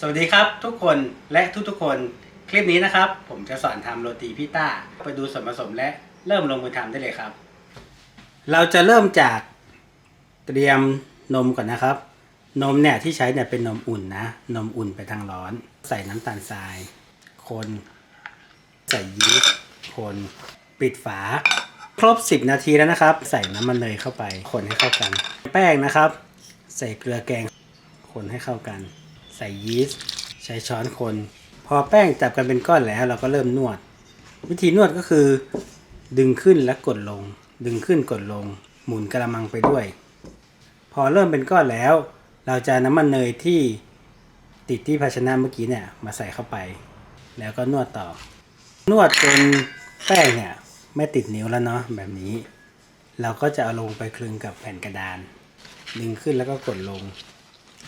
สวัสดีครับทุกคนและทุกๆคนคลิปนี้นะครับ ผมจะสอนทำโรตีพิต้า ไปดูส่วนผสมและเริ่มลงมือทำได้เลยครับ เราจะเริ่มจากเตรียมนมก่อนนะครับ นมเนี่ยที่ใช้เนี่ยเป็นนมอุ่นนะ นมอุ่นไปทางร้อน ใส่น้ำตาลทราย คนใส่ยีสต์คนปิดฝา ครบ 10 นาทีแล้วนะครับ ใส่น้ำมันเนยเข้าไป คนให้เข้ากัน แป้งนะครับ ใส่เกลือแกง คนให้เข้ากัน ใส่ยีสต์ใช้ช้อนคน พอแป้งจับกันเป็นก้อนแล้วเราก็เริ่มนวด วิธีนวดก็คือ ดึงขึ้นและกดลง ดึงขึ้นกดลง หมุนกระมังไปด้วย พอเริ่มเป็นก้อนแล้ว เราจะน้ำมันเนยที่ติดที่ภาชนะเมื่อกี้เนี่ยมาใส่เข้าไป แล้วก็นวดต่อ นวดจนแป้งเนี่ยไม่ติดนิ้วแล้วเนาะแบบนี้ เราก็จะเอาลงไปคลึงกับแผ่นกระดาน ดึงขึ้นแล้วก็กดลง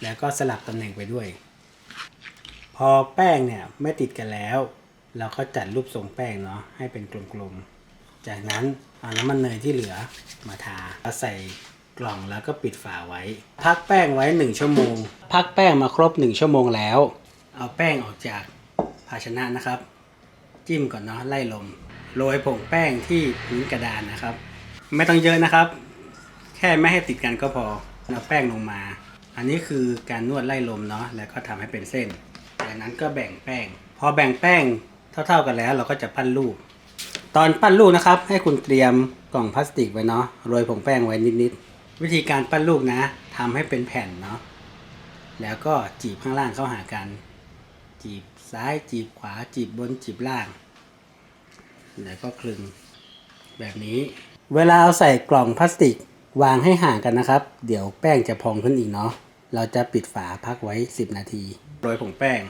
แล้วก็สลับตำแหน่งไปด้วย พอแป้งเนี่ยไม่ติดกันแล้ว เราก็จัดรูปทรงแป้งเนาะให้เป็นกลมๆ จากนั้นเอาน้ำมันเนยที่เหลือมาทาเอาใส่กล่องแล้วก็ปิดฝาไว้ พักแป้งไว้ 1 ชั่วโมง พักแป้งมาครบ 1 ชั่วโมงแล้ว เอาแป้งออกจากภาชนะนะครับ จิ้มก่อนเนาะไล่ลมโรยผงแป้งที่พื้นกระดานนะครับ ไม่ต้องเยอะนะครับ แค่ไม่ให้ติดกันก็พอเอาแป้งลงมา อันนี้คือการนวดไล่ลมเนาะแล้วก็ทำให้เป็นเส้นจากนั้นก็แบ่งแป้ง พอแบ่งแป้งเท่าๆกันแล้ว เราก็จะปั้นลูก ตอนปั้นลูกนะครับ ให้คุณเตรียมกล่องพลาสติกไว้เนาะโรยผงแป้งไว้นิดๆวิธีการปั้นลูกนะทำให้เป็นแผ่นเนาะแล้วก็จีบข้างล่างเข้าหากัน จีบซ้ายจีบขวาจีบบนจีบล่าง แล้วก็คลึงแบบนี้ เวลาเอาใส่กล่องพลาสติกวางให้ห่างกันนะครับ เดี๋ยวแป้งจะพองขึ้นอีกเนาะ เราจะปิดฝาพักไว้ 10 นาที โรยผงแป้ง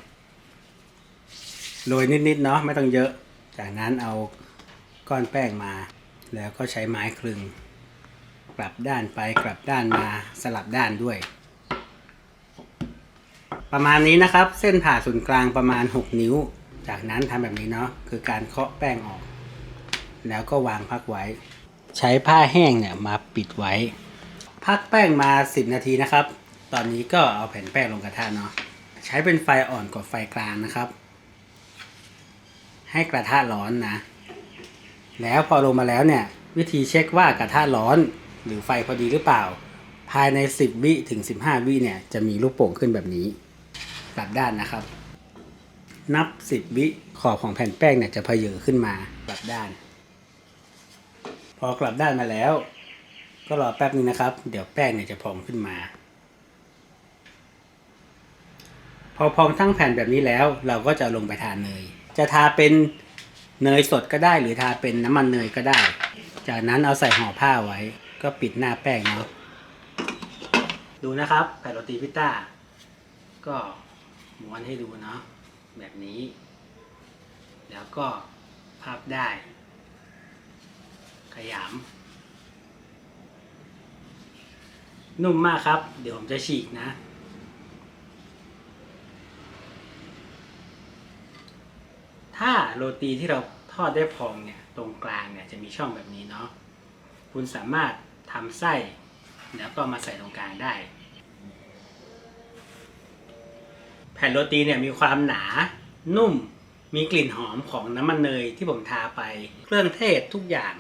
โรยนิดๆเนาะไม่ต้องเยอะ จากนั้นเอาก้อนแป้งมา แล้วก็ใช้ไม้คลึง กลับด้านไปกลับด้านมาสลับด้านด้วย ประมาณนี้นะครับ เส้นผ่าศูนย์กลางประมาณ 6 นิ้ว จากนั้นทำแบบนี้เนาะคือการเคาะแป้งออก แล้วก็วางพักไว้ ใช้ผ้าแห้งเนี่ยมาปิดไว้ พักแป้งมา 10 นาทีนะครับ ตอนนี้ก็เอาแผ่นแป้งลงกระทะเนาะใช้เป็นไฟอ่อนกว่าไฟกลางนะครับ ให้กระทะร้อนนะ แล้วพอลงมาแล้วเนี่ย วิธีเช็คว่ากระทะร้อนหรือไฟพอดีหรือเปล่า ภายใน 10 วิถึง 15 วิเนี่ยจะมีลูกโป่งขึ้นแบบนี้กลับด้านนะครับ นับ 10 วิขอบของแผ่นแป้งเนี่ยจะเพเยอขึ้นมากลับด้าน พอกลับด้านมาแล้ว ก็รอแป๊บนึงนะครับ เดี๋ยวแป้งเนี่ยจะพองขึ้นมา พ อพองทั้งแผ่นแบบนี้แล้ว เราก็จะลงไปทาเนย จะทาเป็นเนยสดก็ได้หรือทาเป็นน้ำมันเนยก็ได้ จากนั้นเอาใส่ห่อผ้าไว้ ก็ปิดหน้าแป้งเนาะดูนะครับแผ่นโรตีพิต้า ก็ม้วนให้ดูเนาะแบบนี้ แล้วก็พับได้ ขยำนุ่มมากครับ เดี๋ยวผมจะฉีกนะ ถ้าโรตีที่เราทอดได้พองเนี่ยตรงกลางเนี่ยจะมีช่องแบบนี้เนาะคุณสามารถทำไส้ แล้วก็มาใส่ตรงกลางได้ แผ่นโรตีเนี่ยมีความหนานุ่ม มีกลิ่นหอมของน้ำมันเนยที่ผมทาไปเครื่องเทศทุกอย่าง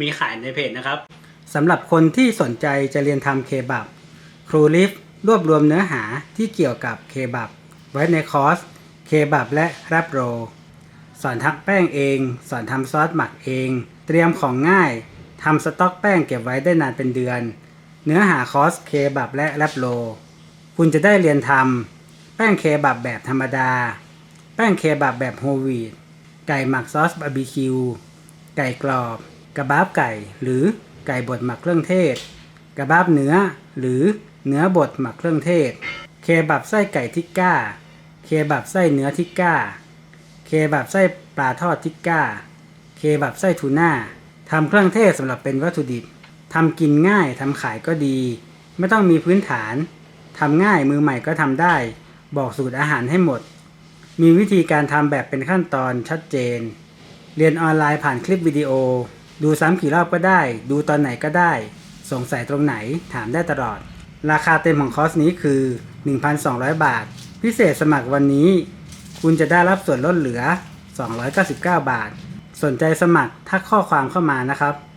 มีขายในเพจนะครับสำหรับคนที่สนใจจะเรียนทำเคบับครูลิฟรวบรวมเนื้อหาที่เกี่ยวกับเคบับไว้ในคอร์สเคบับและรับโร สอนทำแป้งเอง สอนทำซอสหมักเอง เตรียมของง่ายทำสต๊อกแป้งเก็บไว้ได้นานเป็นเดือน เนื้อหาคอร์สเคบับและแรปโล คุณจะได้เรียนทำแป้งเคบับแบบธรรมดา แป้งเคบับแบบโฮลวีตไก่หมักซอสบาร์บีคิว ไก่กรอบ กระบาบไก่ หรือไก่บดหมักเครื่องเทศ กระบาบเนื้อ หรือเนื้อบดหมักเครื่องเทศ เคบับไส้ไก่ทิกก้า เคบับไส้เนื้อทิกก้า บับไส้ปลาทอดทิกก้า เคบับไส้ทูน่าทำเครื่องเทศสำหรับเป็นวัตถุดิบทำกินง่ายทำขายก็ดี ไม่ต้องมีพื้นฐานทำง่ายมือใหม่ก็ทำได้ บอกสูตรอาหารให้หมด มีวิธีการทำแบบเป็นขั้นตอนชัดเจน เรียนออนไลน์ผ่านคลิปวิดีโอ ดูซ้ำกี่รอบก็ได้ ดูตอนไหนก็ได้ สงสัยตรงไหนถามได้ตลอด ราคาเต็มของคอร์สนี้คือ 1,200 บาท พิเศษสมัครวันนี้ คุณจะได้รับส่วนลดเหลือ 299 บาท สนใจสมัครทักข้อความเข้ามานะครับ